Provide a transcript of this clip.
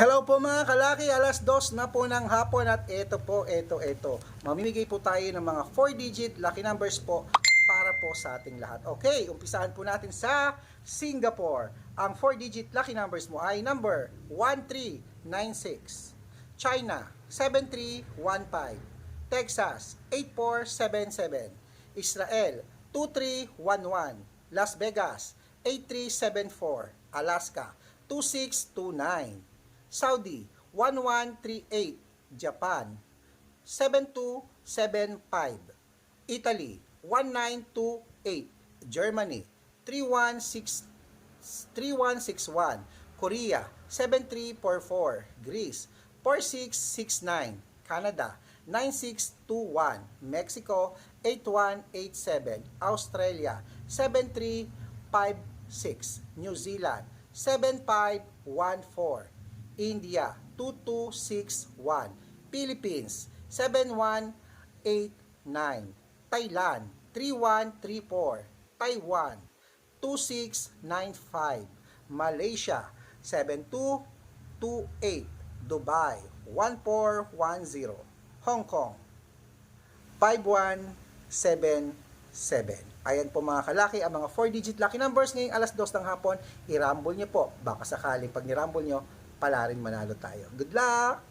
Hello po mga kalaki, alas dos na po ng hapon at ito po, ito, ito. Mamimigay po tayo ng mga 4-digit lucky numbers po para po sa ating lahat. Okay, umpisahan po natin sa Singapore. Ang 4-digit lucky numbers mo ay number 1396. China, 7315. Texas, 8477. Israel, 2311. Las Vegas, 8374. Alaska, 2629. Saudi 1138, Japan 7275, Italy 1928, Germany 316 3161, Korea 7344, Greece 4669, Canada 9621, Mexico 8187, Australia 7356, New Zealand 7514, India 2261, Philippines 7189, Thailand 3134, Taiwan 2695, Malaysia 7228, Dubai 1410, Hong Kong 5177. Ayan po mga kalaki, ang mga 4-digit lucky numbers ngayong alas 2 ng hapon, i-rumble nyo po. Baka sakaling pag ni-rumble nyo, pala rin manalo tayo. Good luck!